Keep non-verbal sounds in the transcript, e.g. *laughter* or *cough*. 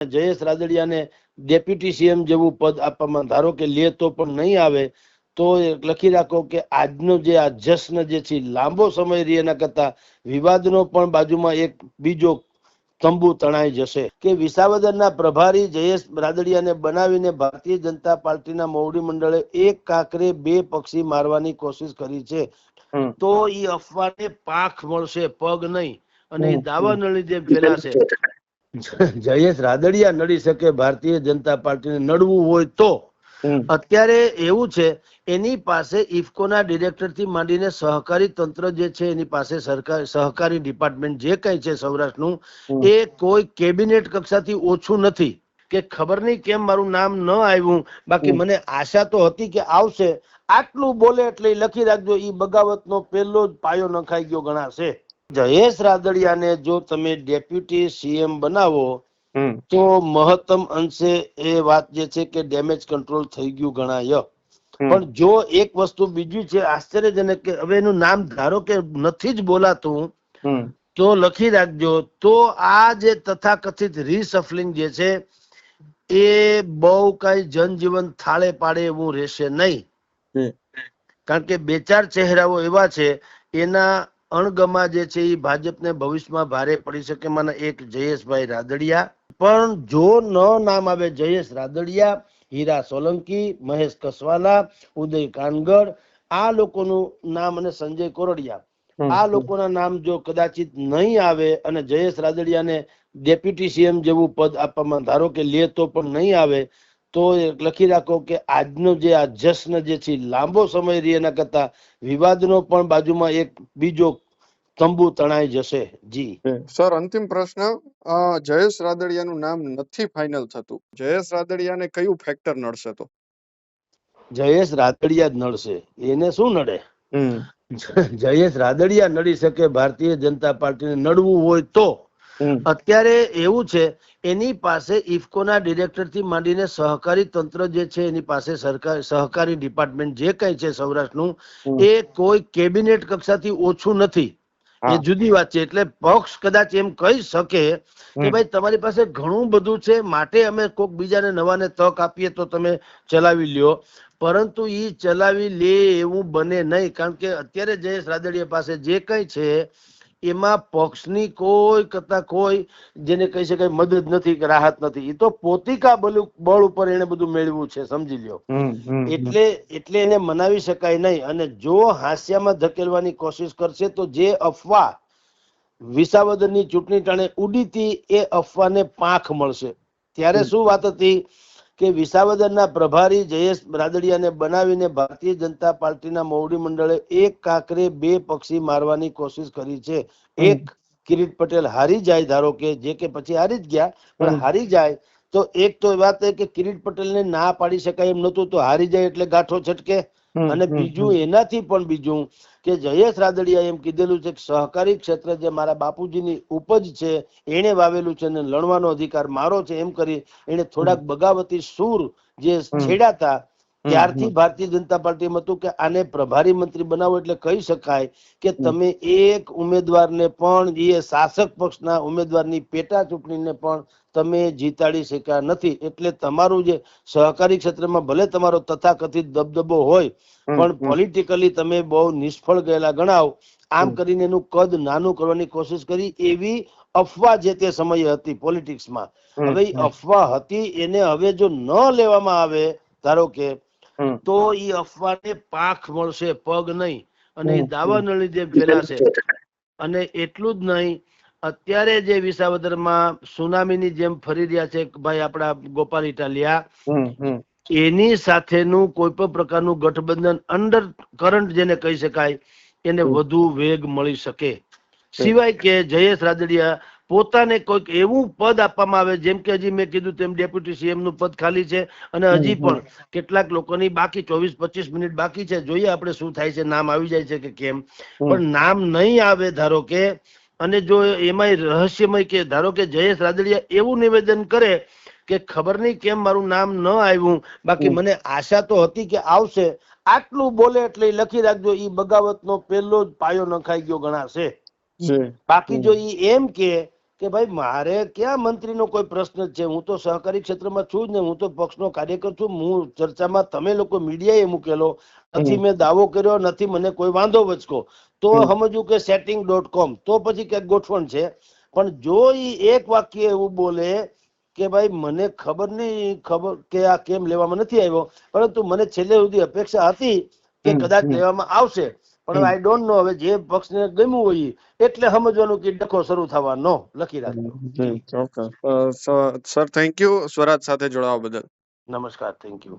Jayesh રાદડિયાને deputy CM જેવું પદ આપવામાં ધારો કે લે તો પણ નહીં આવે તો લખી રાખો કે આજનો જે આ જશ્ન જે છે લાંબો સમય રહી એના કરતા વિવાદનો પણ બાજુમાં એક બીજો તંબુ તણાઈ જશે કે વિસાવદરના પ્રભારી જયેશ રાદડિયાને બનાવીને ભારતીય જનતા પાર્ટીના મોવડી મંડળે એક કાંકરે બે પક્ષી મારવાની કોશિશ કરી છે. તો એ અફવાને પાખ મળશે પગ નહીં અને એ હમ. દાવા નળી જેમ ફેલાશે *laughs* જયેશ રાદડિયા નડી શકે ભારતીય જનતા પાર્ટીને નડવું હોય તો. અત્યારે એવું છે એની પાસે ઇફકોના ડિરેક્ટરથી માંડીને સહકારી તંત્ર જે છે એની પાસે સરકાર સહકારી ડિપાર્ટમેન્ટ જે કઈ છે સૌરાષ્ટ્રનું એ કોઈ કેબિનેટ કક્ષાથી ઓછું નથી. કે ખબર નહીં કેમ મારું નામ ન આવ્યું. બાકી મને આશા તો હતી કે આવશે. આટલું બોલે એટલે લખી રાખજો ઈ બગાવતનો પહેલો જ પાયો નખાઈ ગયો ગણાશે. જયેશ રાદડિયાને જો તમે ડેપ્યુટી સીએમ બનાવો તો મહત્તમ અંશે એ વાત જે છે કે ડેમેજ કંટ્રોલ થઈ ગયું ગણાય. પણ જો એક વસ્તુ બીજી છે આશ્ચર્યજનક કે હવે એનું નામ ધારો કે નથી જ બોલાતું તો લખી રાખજો. તો આ જે તથાકથિત રીસફલિંગ જે છે એ બહુ કઈ જનજીવન થાળે પાડે એવું રહેશે નહીં. કારણ કે બે ચાર ચહેરાઓ એવા છે એના અણગમા જે છે એ ભાજપને ભવિષ્યમાં ભારે પડી શકે. મને એક જયેશભાઈ રાદડિયા પણ જો ન નામ આવે જયેશ રાદડિયા હીરા સોલંકી મહેશ કસવાલા ઉદય કાનગડ આ લોકોનું નામ અને સંજય કોરડિયા. આ લોકોના નામ જો કદાચિત નહીં આવે અને જયેશ રાદડિયાને ડેપ્યુટી સીએમ જેવું પદ આપવામાં ધારો કે લે તો પણ નહીં આવે તો લખી રાખો કે આજનો જે આ જશ્ન જે છે લાંબો સમય રહી એના કરતા વિવાદનો પણ બાજુમાં એક બીજો તંબુ તણાઈ જશે. જી. સર અંતિમ પ્રશ્ન જયેશ રાદડિયાનું નામ નથી ફાઇનલ થતું. જયેશ રાદડિયાને કયું ફેક્ટર નડશે તો? જયેશ રાદડિયા જ નડશે. એને શું નડે? જયેશ રાદડિયા નડી શકે ભારતીય જનતા પાર્ટીને નડવું હોય તો. અત્યારે એવું છે એની પાસે ઇફકોના ડિરેક્ટરથી માંડીને સહકારી તંત્ર જે છે એની પાસે સરકાર સહકારી ડિપાર્ટમેન્ટ જે કઈ છે સૌરાષ્ટ્રનું એ કોઈ કેબિનેટ કક્ષાથી ઓછું નથી. એ જુદી વાત છે. એટલે પક્ષ કદાચ એમ કહી શકે કે ભાઈ તમારી પાસે ઘણું બધું છે માટે અમે કોઈક બીજાને નવાને તક આપીએ તો તમે ચલાવી લ્યો. પરંતુ એ ચલાવી લે એવું બને નહીં. કારણ કે અત્યારે જયેશ રાદડીયા પાસે જે કઈ છે એમાં પક્ષની કોઈ કરતા કોઈ જેને કહી શકાય મદદ નથી કે રાહત નથી. એ તો પોતિકા બળ ઉપર એને બધું મેળવ્યું છે સમજી લ્યો. એટલે એટલે એને મનાવી શકાય નહીં. અને જો હાસ્યામાં ધકેલવાની કોશિશ કરશે તો જે અફવા વિસાવદરની ચૂંટણી ટાણે ઉડીતી એ અફવાને પાંખ મળશે. ત્યારે શું વાત હતી? કે વિસાવદરના પ્રભારી જયેશ રાદડિયાને બનાવીને ભારતીય જનતા પાર્ટીના મોવડી મંડળે એક કાકરે બે પક્ષી મારવાની કોશિશ કરી છે. એક કિરીટ પટેલ હારી જાય ધારો કે જે કે પછી હારી જ ગયા પણ હારી જાય તો એક તો વાત કે કિરીટ પટેલને ના પાડી શકાય એમ નતું તો હારી જાય એટલે ગાંઠો છટકે. અને. બીજું એનાથી પણ બીજું કે જયેશ રાદડિયા એમ કીધેલું છે કે સહકારી ક્ષેત્ર જે મારા બાપુજીની ઉપજ છે એને વાવેલું છે અને લણવાનો અધિકાર મારો છે એમ કરી એને થોડાક બગાવતી સૂર જે હમ. ત્યારથી ભારતીય જનતા પાર્ટી હતું કે આને પ્રભારી મંત્રી બનાવો એટલે કહી શકાય કે તમે એક ઉમેદવારને પણ એ શાસક પક્ષના ઉમેદવારની પેટા ચૂંટણીને પણ તમે જીતાડી શક્યા નથી એટલે તમારું જે સહકારી ક્ષેત્રમાં ભલે તમારો તથાકથિત દબદબો હોય પણ પોલિટિકલી તમે બહુ નિષ્ફળ ગયેલા ગણાવ આમ. કરીને એનું કદ નાનું કરવાની કોશિશ કરી એવી અફવા જે તે સમયે હતી પોલિટિક્સમાં. હવે અફવા હતી એને હવે જો ન લેવામાં આવે ધારો કે. તો એ અફવાને પાખ મળશે પગ નહીં. અને એ હમ. દાવા નળી જેમ ફેલાશે. અને એટલું જ નહીં અત્યારે જે વિસાવદરમાં સુનામીની જેમ ફરી રહ્યા છે ભાઈ આપણા ગોપાલ ઇટાલિયા. એની સાથેનું કોઈ પણ પ્રકારનું ગઠબંધન અંડર કરંટ જેને કહી શકાય એને વધુ વેગ મળી શકે. સિવાય કે જયેશ રાદડિયા પોતાને કોઈક એવું પદ આપવામાં આવે જેમ કે હજી મેં કીધું તેમ ડેપ્યુટી સીએમનું પદ ખાલી છે અને હજી પણ કેટલાક લોકોની બાકી ચોવીસ પચીસ મિનિટ બાકી છે. જોઈએ આપણે શું થાય છે નામ આવી જાય છે કે કેમ. પણ નામ નહીં આવે ધારો કે અને જો એમાં રહસ્યમય કે ધારો કે જયેશ રાદડિયા એવું નિવેદન કરે કે ખબર નહીં કેમ મારું નામ ન આવ્યું. બાકી મને આશા તો હતી કે આવશે. આટલું બોલે એટલે લખી રાખજો ઈ બગાવતનો પહેલો જ પાયો નખાઈ ગયો ગણાશે. બાકી જો એ એમ કે કે ભાઈ મારે ક્યાં મંત્રીનો કોઈ પ્રશ્ન છે? હું તો સહકારી ક્ષેત્રમાં છું જ ને હું તો પક્ષનો કાર્યકર છું. હું ચર્ચામાં તમે લોકો મીડિયાએ મૂકેલો. નથી મેં દાવો કર્યો નથી મને કોઈ વાંધો વચકો. તો. સમજવું કે સેટિંગ ડોટ કોમ તો પછી ક્યાંક ગોઠવણ છે. પણ જો એ એક વાક્ય એવું બોલે કે ભાઈ મને ખબર નહીં ખબર કે આ કેમ લેવામાં નથી આવ્યો પરંતુ મને છેલ્લે સુધી અપેક્ષા હતી કે કદાચ લેવામાં આવશે. પણ આઈ ડોન્ટ નો હવે જે પક્ષને ગમ્યું હોય એટલે સમજવાનું કે ડખો શરૂ થવાનો. લખી રાખજો. સર થેન્ક યુ સ્વરાજ સાથે જોડાવા બદલ. નમસ્કાર થેન્ક યુ